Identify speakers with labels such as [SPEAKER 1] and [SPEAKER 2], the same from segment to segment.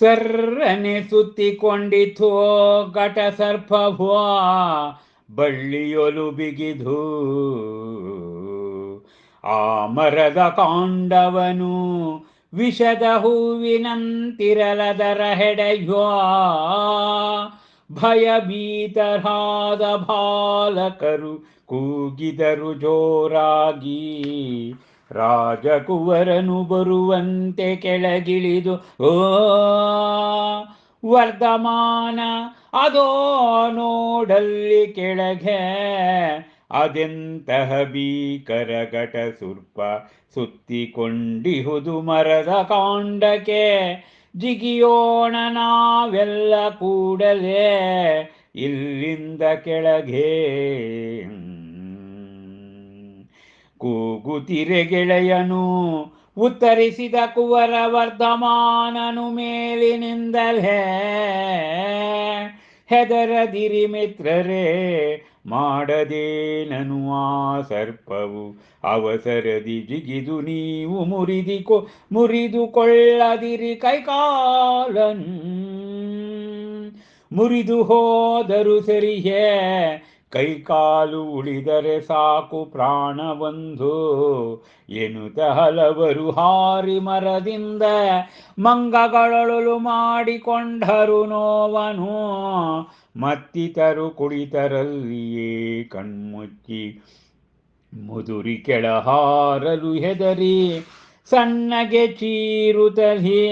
[SPEAKER 1] ಸರ್ರನೆ ಸುತ್ತಿಕೊಂಡಿತು ಘಟ ಸರ್ಪಭೋ ಬಳ್ಳಿಯೊಲು ಬಿಗಿದು ಆ ಮರದ ಕಾಂಡವನು ವಿಷದ ಹೂವಿನಂತಿರಲದರ ಹೆಡೆಯೋ ಭಯಭೀತರಾದ ಬಾಲಕರು ಕೂಗಿದರು ಜೋರಾಗಿ. ರಾಜಕುವರನು ಬರುವಂತೆ ಕೆಳಗಿಳಿದು, ಓ, ವರ್ಧಮಾನ, ಅದೋ ನೋಡಲ್ಲಿ ಕೆಳಗೆ, ಅದೆಂತಹ ಭೀಕರ ಘಟ ಸುರ್ಪ ಸುತ್ತಿಕೊಂಡಿಹುದು ಮರದ ಕಾಂಡಕ್ಕೆ, ಜಿಗಿಯೋಣ ನಾವೆಲ್ಲ ಕೂಡಲೇ ಇಲ್ಲಿಂದ ಕೆಳಗೆ. ಕೂಗುತ್ತಿರೆ ಗೆಳೆಯನು ಉತ್ತರಿಸಿದ ಕುವರ ವರ್ಧಮಾನನು ಮೇಲಿನಿಂದಲೇ, ಹೆದರದಿರಿ ಮಿತ್ರರೇ, ಮಾಡದೇನನು ಆ ಸರ್ಪವು? ಅವಸರದಿ ಜಿಗಿದು ನೀವು ಮುರಿದಿಕೊ, ಮುರಿದುಕೊಳ್ಳದಿರಿ ಕೈಕಾಲನ್. ಮುರಿದು ಹೋದರು ಸರಿಯೇ ಕೈಕಾಲು ಉಳಿದರೆ ಸಾಕು ಪ್ರಾಣವೊಂದು. ಎನ್ನುತ್ತ ಹಲವರು ಹಾರಿ ಮರದಿಂದ ಮಂಗಗಳೊಳು ಮಾಡಿಕೊಂಡರು ನೋವನು. ಮತ್ತಿತರು ಕುಳಿತರಲ್ಲಿಯೇ ಕಣ್ಮುಚ್ಚಿ ಮುದುರಿ ಕೆಳ ಹಾರಲು ಹೆದರಿ ಸಣ್ಣಗೆ ಚೀರುತ್ತಲೇ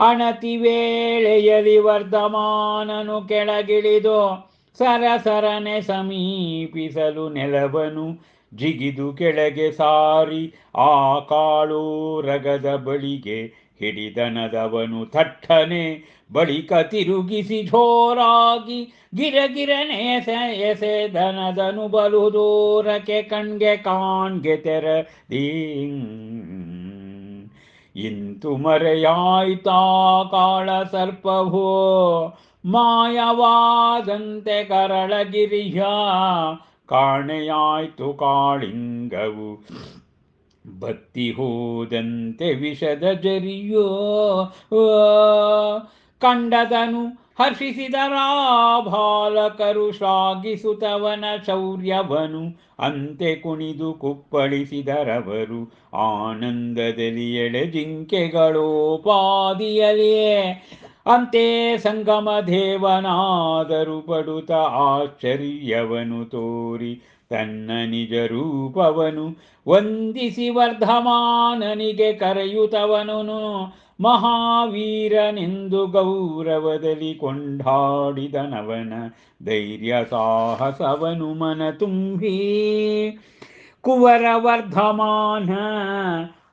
[SPEAKER 1] ಅಣತಿ ವೇಳೆಯಲ್ಲಿ ವರ್ಧಮಾನನು ಕೆಳಗಿಳಿದು ಸರಸರನೆ ಸಮೀಪಿಸಲು ನೆಲವನು. ಜಿಗಿದು ಕೆಳಗೆ ಸಾರಿ ಆ ಕಾಳು ರಗದ ಬಳಿಗೆ ಹಿಡಿದನದವನು ಥಟ್ಟನೆ. ಬಳಿಕ ತಿರುಗಿಸಿ ಜೋರಾಗಿ ಗಿರಗಿರನೆ ಎಸೆ ಎಸೆದನದನು ಬಲು ದೂರಕ್ಕೆ ಕಣ್ಗೆ ಕಾಣ್ಗೆ ತೆರದಿ. ಇಂತು ಮರೆಯಾಯ್ತಾ ಕಾಳ ಸರ್ಪವೋ ಮಾಯವಾದಂತೆ ಕರಳಗಿರಿಯ ಕಾಣೆಯಾಯ್ತು ಕಾಳಿಂಗವು. ಬತ್ತಿ ಹೋದಂತೆ ವಿಷದ ಜರಿಯೋ? ಕಂಡದನು ಹರ್ಷಿಸಿದರ ಬಾಲಕರು ಶ್ಲಾಘಿಸುತ್ತವನ ಶೌರ್ಯವನು ಅಂತೆ ಕುಣಿದು ಕುಪ್ಪಳಿಸಿದರವರು ಆನಂದದಲ್ಲಿ ಎಳೆ ಜಿಂಕೆಗಳು ಪಾದಿಯಲಿಯೇ ಅಂತೆ ಸಂಗಮ ದೇವನಾದರು ಪಡುತ್ತ ಆಶ್ಚರ್ಯವನು ತೋರಿ ತನ್ನ ನಿಜ ರೂಪವನು ವಂದಿಸಿ ವರ್ಧಮಾನನಿಗೆ ಕರೆಯುತ್ತವನು. ಮಹಾವೀರನೆಂದು ಗೌರವದಲ್ಲಿ ಕೊಂಡಾಡಿದನವನ ಧೈರ್ಯ ಸಾಹಸವನು ಮನ ತುಂಬಿ ಕುವರ ವರ್ಧಮಾನ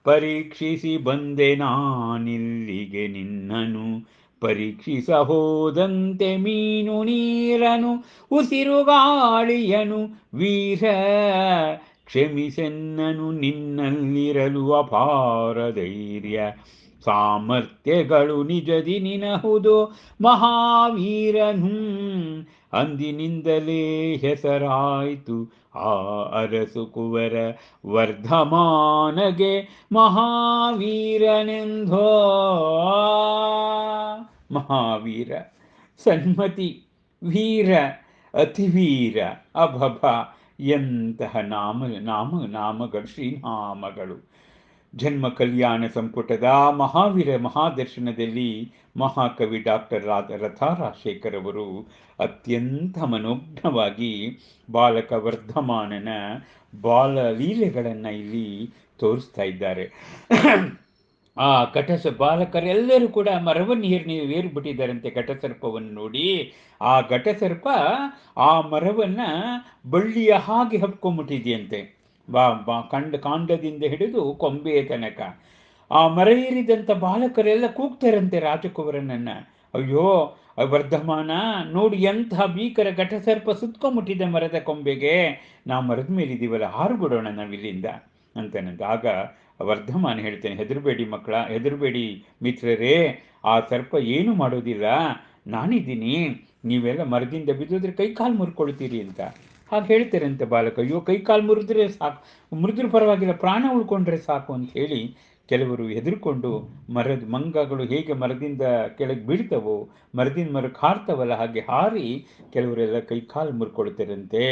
[SPEAKER 1] ಪರೀಕ್ಷಿಸಿ ಬಂದೆ ನಾನಿಲ್ಲಿಗೆ ನಿನ್ನನು. ಪರೀಕ್ಷಿಸ ಹೋದಂತೆ ಮೀನು ನೀರನು, ಉಸಿರುಗಾಳಿಯನು ವೀರ. ಕ್ಷಮಿಸೆನ್ನನು ನಿನ್ನಲ್ಲಿರಲು ಅಪಾರ ಧೈರ್ಯ. ಸಾಮರ್ಥ್ಯಗಳು ನಿಜದಿ ನಿನಹುದು ಮಹಾವೀರನು. ಅಂದಿನಿಂದಲೇ ಹೆಸರಾಯಿತು ಆ ಅರಸು ಕುವರ ವರ್ಧಮಾನಗೆ ಮಹಾವೀರನೆಂದೋ. ಮಹಾವೀರ, ಸನ್ಮತಿ, ವೀರ, ಅತಿವೀರ, ಅಭಭ ಎಂತಹ ನಾಮ ನಾಮ ನಾಮಗಳು ಶ್ರೀನಾಮಗಳು. ಜನ್ಮ ಕಲ್ಯಾಣ ಸಂಪುಟದ ಮಹಾವೀರ ಮಹಾದರ್ಶನದಲ್ಲಿ ಮಹಾಕವಿ ಡಾಕ್ಟರ್ ರಾಧ ರಥಾರಾಶೇಖರ್ ಅವರು ಅತ್ಯಂತ ಮನೋಜ್ಞವಾಗಿ ಬಾಲಕ ವರ್ಧಮಾನನ ಬಾಲ ಲೀಲೆಗಳನ್ನು ಇಲ್ಲಿ ತೋರಿಸ್ತಾ ಇದ್ದಾರೆ. ಆ ಕಟಸ ಬಾಲಕರೆಲ್ಲರೂ ಕೂಡ ಮರವನ್ನು ಏರಿ ಏರ್ಬಿಟ್ಟಿದ್ದಾರಂತೆ ಘಟಸರ್ಪವನ್ನು ನೋಡಿ. ಆ ಘಟಸರ್ಪ ಆ ಮರವನ್ನು ಬಳ್ಳಿಯ ಹಾಗೆ ಬಾ ಕಂಡ, ಕಾಂಡದಿಂದ ಹಿಡಿದು ಕೊಂಬೆಯ ತನಕ. ಆ ಮರ ಏರಿದಂಥ ಬಾಲಕರೆಲ್ಲ ಕೂಗ್ತಾರಂತೆ ರಾಜಕುವರನನ್ನ. ಅಯ್ಯೋ, ವರ್ಧಮಾನ, ನೋಡಿ ಎಂಥ ಭೀಕರ ಘಟಸರ್ಪ ಸುತ್ಕೊಂಡ್ಬಿಟ್ಟಿದೆ ಮರದ ಕೊಂಬೆಗೆ ನಾವು ಮರದ ಮೇಲಿದ್ದೀವಲ್ಲ, ಹಾರುಬಿಡೋಣ ನಾವಿಲ್ಲಿಂದ ಅಂತನಂತ ಆಗ ವರ್ಧಮಾನ ಹೇಳ್ತೇನೆ, ಹೆದರಬೇಡಿ ಮಕ್ಕಳ, ಹೆದರಬೇಡಿ ಮಿತ್ರರೇ, ಆ ಸರ್ಪ ಏನು ಮಾಡೋದಿಲ್ಲ. ನಾನಿದ್ದೀನಿ, ನೀವೆಲ್ಲ ಮರದಿಂದ ಬಿದ್ದೋದ್ರೆ ಕೈ ಕಾಲು ಮುರ್ಕೊಳ್ತೀರಿ ಅಂತ. ಹಾಗೆ ಹೇಳ್ತಾರಂತೆ ಬಾಲಕ ಅಯ್ಯೋ ಕೈ ಕಾಲು ಮುರಿದ್ರೆ ಸಾಕು, ಮುರಿದ್ರೂ ಪರವಾಗಿಲ್ಲ, ಪ್ರಾಣ ಉಳ್ಕೊಂಡ್ರೆ ಸಾಕು ಅಂತ ಹೇಳಿ ಕೆಲವರು ಹೆದರ್ಕೊಂಡು ಮರದ ಮಂಗಗಳು ಹೇಗೆ ಮರದಿಂದ ಕೆಳಗೆ ಬೀಳ್ತವೋ, ಮರದಿಂದ ಮರಕ್ಕೆ ಹಾರ್ತವಲ್ಲ ಹಾಗೆ ಹಾರಿ ಕೆಲವರೆಲ್ಲ ಕೈ ಕಾಲು ಮುರ್ಕೊಳ್ತಾರಂತೆ.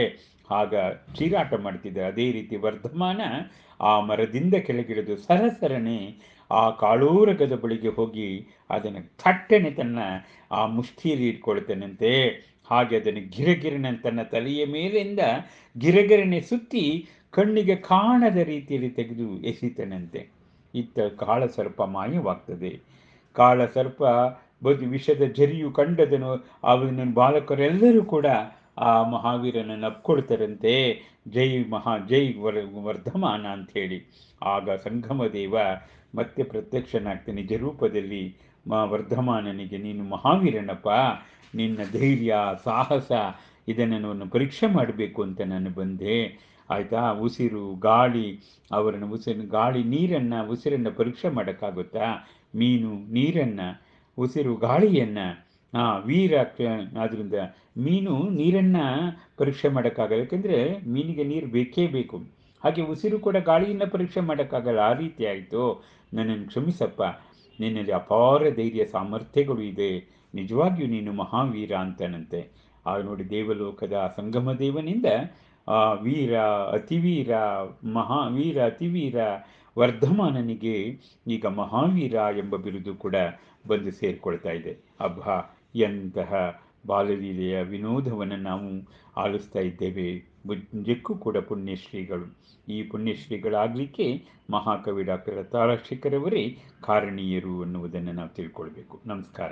[SPEAKER 1] ಆಗ ಚೀರಾಟ ಮಾಡ್ತಿದ್ದಾರೆ. ಅದೇ ರೀತಿ ವರ್ಧಮಾನ ಆ ಮರದಿಂದ ಕೆಳಗಿಳಿದು ಸರಸರನೆ ಆ ಕಾಳೂರಗದ ಬಳಿಗೆ ಹೋಗಿ ಅದನ್ನು ಥಟ್ಟನೆ ತನ್ನ ಆ ಮುಷ್ಟಿಯಲ್ಲಿ ಇಟ್ಕೊಳ್ತಾನಂತೆ. ಹಾಗೆ ಅದನ್ನು ಗಿರಗಿರನೆ ತನ್ನ ತಲೆಯ ಮೇಲಿಂದ ಗಿರಗಿರನೆ ಸುತ್ತಿ ಕಣ್ಣಿಗೆ ಕಾಣದ ರೀತಿಯಲ್ಲಿ ತೆಗೆದು ಎಸಿತನಂತೆ ಇತ್ತ ಕಾಳ ಸರ್ಪ ಮಾಯವಾಗ್ತದೆ. ಕಾಳ ಸರ್ಪ ಬದು ವಿಷದ ಜರಿಯು ಕಂಡದನು ಅವನ ಬಾಲಕರೆಲ್ಲರೂ ಕೂಡ ಆ ಮಹಾವೀರನನ್ನು ಅಪ್ಕೊಳ್ತಾರಂತೆ ಜೈ ಮಹಾ, ಜೈ ವರ್, ವರ್ಧಮಾನ ಅಂಥೇಳಿ. ಆಗ ಸಂಗಮದೇವ ಮತ್ತೆ ಪ್ರತ್ಯಕ್ಷನಾಗ್ತಾನೆ ನಿಜ ರೂಪದಲ್ಲಿ ಮ ವರ್ಧಮಾನನಿಗೆ, ನೀನು ಮಹಾವೀರನಪ್ಪ, ನಿನ್ನ ಧೈರ್ಯ, ಸಾಹಸ ಇದನ್ನು ನಾನು ಪರೀಕ್ಷೆ ಮಾಡಬೇಕು ಅಂತ ನಾನು ಬಂದೆ. ಆಯಿತಾ? ಉಸಿರು, ಗಾಳಿ, ಅವರನ್ನು ಉಸಿರು, ಗಾಳಿ, ನೀರನ್ನು, ಉಸಿರನ್ನು ಪರೀಕ್ಷೆ ಮಾಡೋಕ್ಕಾಗುತ್ತಾ? ಮೀನು, ನೀರನ್ನು, ಉಸಿರು, ಗಾಳಿಯನ್ನು ಹಾಂ ವೀರ ಆದ್ದರಿಂದ ಮೀನು, ನೀರನ್ನು ಪರೀಕ್ಷೆ ಮಾಡೋಕ್ಕಾಗಲ್ಲ. ಯಾಕೆಂದರೆ ಮೀನಿಗೆ ನೀರು ಬೇಕೇ ಬೇಕು. ಹಾಗೆ ಉಸಿರು ಕೂಡ ಗಾಳಿಯನ್ನು ಪರೀಕ್ಷೆ ಮಾಡೋಕ್ಕಾಗಲ್ಲ. ಆ ರೀತಿ ಆಯಿತು. ನನ್ನನ್ನು ಕ್ಷಮಿಸಪ್ಪ. ನಿನ್ನಲ್ಲಿ ಅಪಾರ ಧೈರ್ಯ ಸಾಮರ್ಥ್ಯಗಳು ಇದೆ. ನಿಜವಾಗಿಯೂ ನೀನು ಮಹಾವೀರ ಅಂತನಂತೆ. ಆಗ ನೋಡಿ ದೇವಲೋಕದ ಸಂಗಮ ದೇವನಿಂದ ವೀರ, ಅತಿವೀರ, ಮಹಾವೀರ, ಅತಿವೀರ ವರ್ಧಮಾನನಿಗೆ ಈಗ ಮಹಾವೀರ ಎಂಬ ಬಿರುದು ಕೂಡ ಬಂದು ಸೇರಿಕೊಳ್ತಾ ಇದೆ. ಅಬ್ಬಾ, ಎಂತಹ ಬಾಲಲೀಲೆಯ ವಿನೋದವನ್ನು ನಾವು ಆಲಿಸ್ತಾ ಇದ್ದೇವೆ. ನಿಜಕ್ಕೂ ಕೂಡ ಪುಣ್ಯಶ್ರೀಗಳು. ಈ ಪುಣ್ಯಶ್ರೀಗಳಾಗಲಿಕ್ಕೆ ಮಹಾಕವಿ ಡಾಕ್ಟರ್ ತಾರಾಶೇಖರವರೇ ಕಾರಣೀಯರು ಅನ್ನುವುದನ್ನು ನಾವು ತಿಳ್ಕೊಳ್ಬೇಕು. ನಮಸ್ಕಾರ.